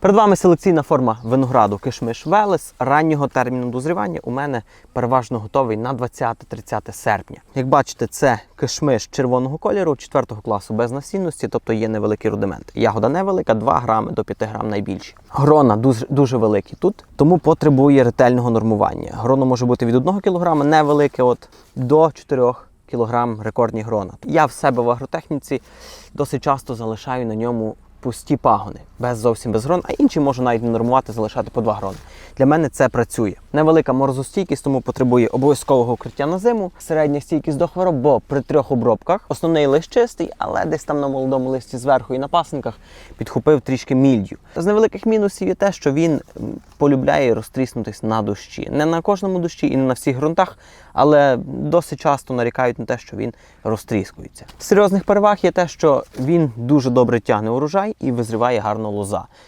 Перед вами селекційна форма винограду кишмиш Велес. Раннього терміну дозрівання у мене переважно готовий на 20-30 серпня. Як бачите, це кишмиш червоного кольору 4 класу без насінності, тобто є невеликий рудимент. Ягода невелика, 2 грами до 5 грам найбільші. Грона дуже, великі тут, тому потребує ретельного нормування. Гроно може бути від 1 кг, невелике, от до 4 кілограм рекордні грона. Я в себе в агротехніці досить часто залишаю на ньому пусті пагони, без зовсім без грон, а інші можу навіть не нормувати, залишати по два грони. Для мене це працює. Невелика морозостійкість, тому потребує обов'язкового укриття на зиму, середня стійкість до хвороб, бо при трьох обробках основний лист чистий, але десь там на молодому листі зверху і на пасинках підхопив трішки мільдю. З невеликих мінусів є те, що він полюбляє розтріснутись на дощі. Не на кожному дощі і не на всіх ґрунтах, але досить часто нарікають на те, що він розтріскується. З серйозних переваг є те, що він дуже добре тягне урожай і визріває гарно лоза.